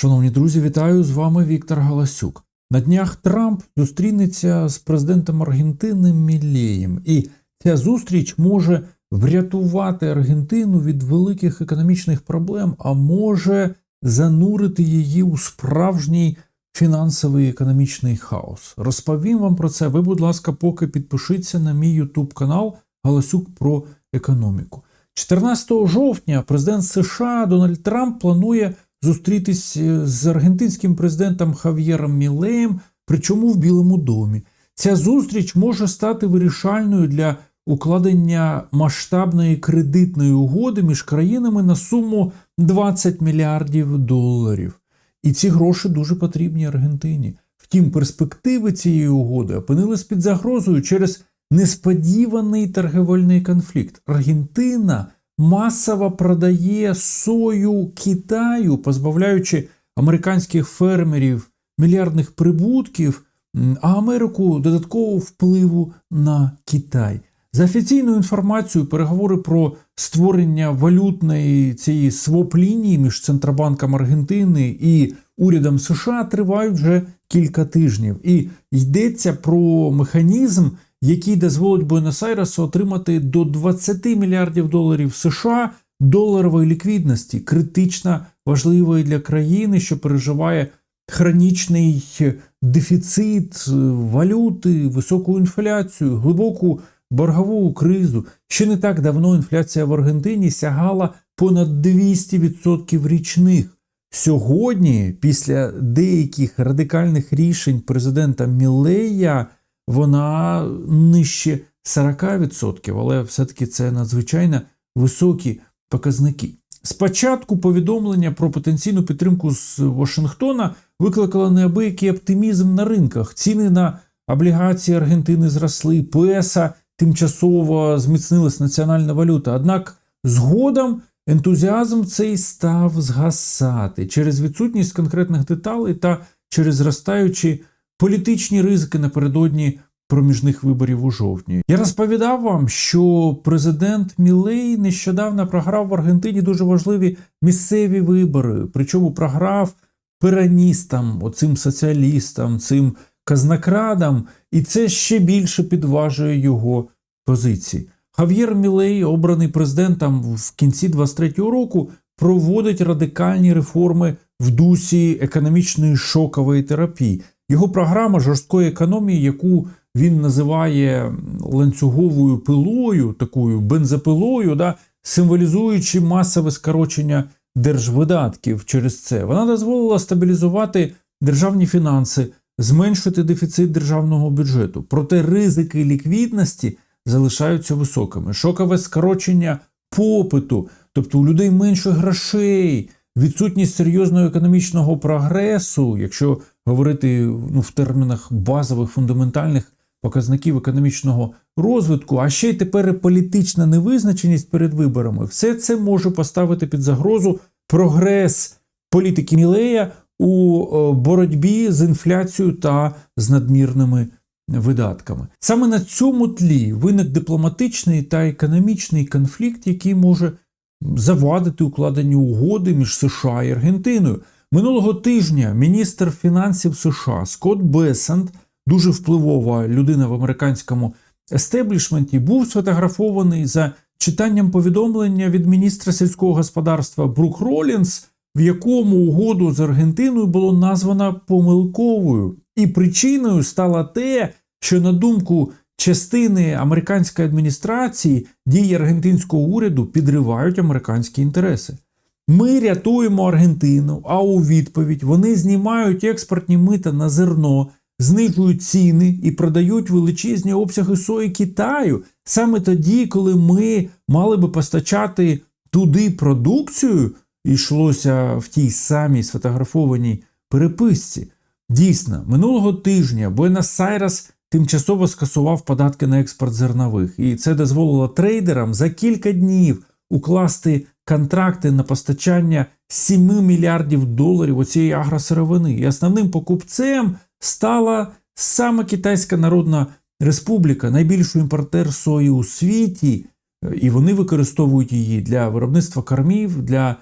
Шановні друзі, вітаю з вами Віктор Галасюк. На днях Трамп зустрінеться з президентом Аргентини Мілеєм, і ця зустріч може врятувати Аргентину від великих економічних проблем, а може занурити її у справжній фінансовий економічний хаос. Розповім вам про це. Ви, будь ласка, поки підпишіться на мій YouTube канал Галасюк про економіку. 14 жовтня президент США Дональд Трамп планує зустрітись з аргентинським президентом Хав'єром Мілеєм, причому в Білому домі. Ця зустріч може стати вирішальною для укладення масштабної кредитної угоди між країнами на суму 20 мільярдів доларів. І ці гроші дуже потрібні Аргентині. Втім, перспективи цієї угоди опинились під загрозою через несподіваний торгівельний конфлікт. Аргентина масово продає сою Китаю, позбавляючи американських фермерів мільярдних прибутків, а Америку додаткового впливу на Китай. За офіційною інформацією, переговори про створення валютної цієї своп-лінії між Центробанком Аргентини і урядом США тривають вже кілька тижнів. І йдеться про механізм, який дозволить Буенос-Айресу отримати до 20 мільярдів доларів США доларової ліквідності, критично важливої для країни, що переживає хронічний дефіцит валюти, високу інфляцію, глибоку боргову кризу. Ще не так давно інфляція в Аргентині сягала понад 200% річних. Сьогодні, після деяких радикальних рішень президента Мілея, вона нижче 40%, але все-таки це надзвичайно високі показники. Спочатку повідомлення про потенційну підтримку з Вашингтона викликало неабиякий оптимізм на ринках. Ціни на облігації Аргентини зросли, песа тимчасово зміцнилась національна валюта. Однак згодом ентузіазм цей став згасати через відсутність конкретних деталей та через зростаючі політичні ризики напередодні проміжних виборів у жовтні. Я розповідав вам, що президент Мілей нещодавно програв в Аргентині дуже важливі місцеві вибори, причому програв пираністам, оцим соціалістам, цим казнокрадам, і це ще більше підважує його позиції. Хав'єр Мілей, обраний президентом в кінці 23-го року, проводить радикальні реформи в дусі економічної шокової терапії. Його програма жорсткої економії, яку він називає ланцюговою пилою, такою бензопилою, да, символізуючи масове скорочення держвидатків через це. Вона дозволила стабілізувати державні фінанси, зменшити дефіцит державного бюджету. Проте ризики ліквідності залишаються високими. Шокове скорочення попиту, тобто у людей менше грошей, відсутність серйозного економічного прогресу, якщо говорити ну, в термінах базових фундаментальних показників економічного розвитку, а ще й тепер політична невизначеність перед виборами, все це може поставити під загрозу прогрес політики Мілея у боротьбі з інфляцією та з надмірними видатками. Саме на цьому тлі виник дипломатичний та економічний конфлікт, який може завадити укладенню угоди між США і Аргентиною. Минулого тижня міністр фінансів США Скотт Бесант, дуже впливова людина в американському естеблішменті, був сфотографований за читанням повідомлення від міністра сільського господарства Брук Ролінс, в якому угоду з Аргентиною було названо помилковою, і причиною стало те, що на думку частини американської адміністрації дії аргентинського уряду підривають американські інтереси. Ми рятуємо Аргентину, а у відповідь вони знімають експортні мита на зерно, знижують ціни і продають величезні обсяги сої Китаю саме тоді, коли ми мали би постачати туди продукцію, йшлося в тій самій сфотографованій переписці. Дійсно, минулого тижня Буенос-Айрес тимчасово скасував податки на експорт зернових, і це дозволило трейдерам за кілька днів укласти контракти на постачання 7 мільярдів доларів оцієї агросировини. І основним покупцем стала саме Китайська Народна Республіка, найбільший імпортер сої у світі, і вони використовують її для виробництва кормів, для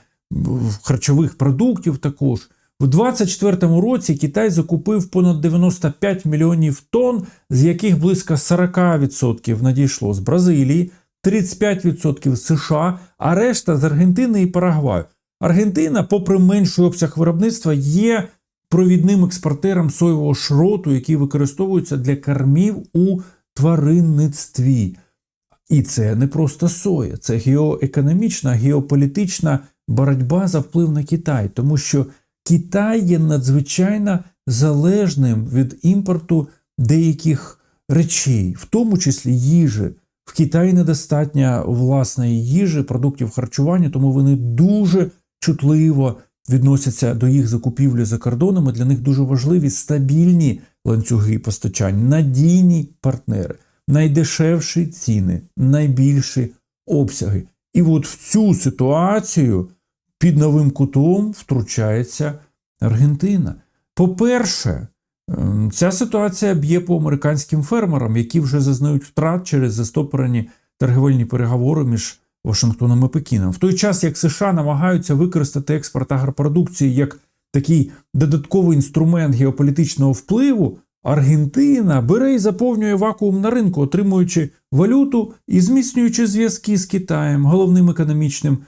харчових продуктів також. В 2024 році Китай закупив понад 95 мільйонів тонн, з яких близько 40% надійшло з Бразилії, 35% з США, а решта з Аргентини і Парагваю. Аргентина, попри менший обсяг виробництва, є провідним експортером соєвого шроту, який використовується для кормів у тваринництві. І це не просто соя, це геоекономічна, геополітична боротьба за вплив на Китай, тому що Китай є надзвичайно залежним від імпорту деяких речей, в тому числі їжі. В Китаї недостатньо власної їжі, продуктів харчування, тому вони дуже чутливо відносяться до їх закупівлі за кордоном. і Для них дуже важливі стабільні ланцюги постачань, надійні партнери, найдешевші ціни, найбільші обсяги. І от в цю ситуацію під новим кутом втручається Аргентина. По-перше, ем, ця ситуація б'є по американським фермерам, які вже зазнають втрат через застопорені торгівельні переговори між Вашингтоном і Пекіном. В той час, як США намагаються використати експорт агропродукції як такий додатковий інструмент геополітичного впливу, Аргентина бере і заповнює вакуум на ринку, отримуючи валюту і зміцнюючи зв'язки з Китаєм, головним економічним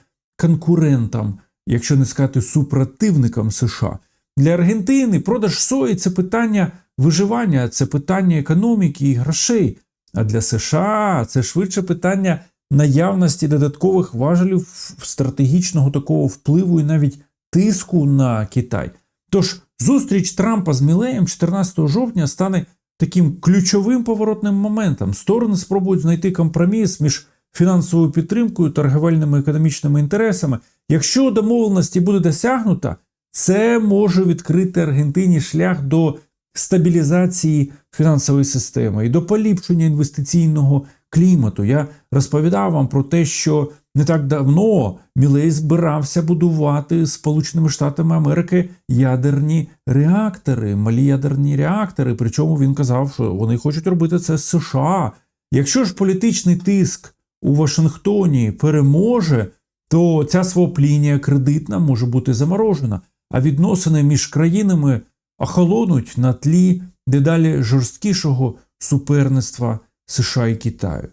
конкурентом, якщо не сказати супротивником США. Для Аргентини продаж сої це питання виживання, це питання економіки і грошей. А для США це швидше питання наявності додаткових важелів стратегічного такого впливу і навіть тиску на Китай. Тож зустріч Трампа з Мілеєм 14 жовтня стане таким ключовим поворотним моментом. Сторони спробують знайти компроміс між фінансовою підтримкою, торговельними економічними інтересами. Якщо домовленості буде досягнута, це може відкрити Аргентині шлях до стабілізації фінансової системи і до поліпшення інвестиційного клімату. Я розповідав вам про те, що не так давно Мілей збирався будувати Сполученими Штатами Америки ядерні реактори, малі ядерні реактори. Причому він казав, що вони хочуть робити це з США. Якщо ж політичний тиск у Вашингтоні переможе, то ця своплінія кредитна може бути заморожена, а відносини між країнами охолонуть на тлі дедалі жорсткішого суперництва США і Китаю.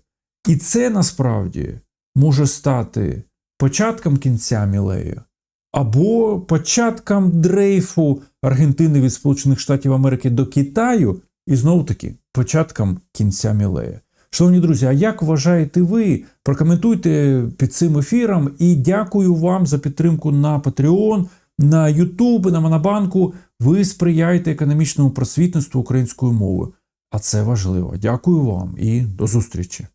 І це насправді може стати початком кінця Мілею або початком дрейфу Аргентини від Сполучених Штатів Америки до Китаю, і знову таки початком кінця Мілея. Шановні друзі, а як вважаєте ви? Прокоментуйте під цим ефіром і дякую вам за підтримку на Patreon, на YouTube, на Монобанку. Ви сприяєте економічному просвітництву українською мовою. А це важливо. Дякую вам і до зустрічі.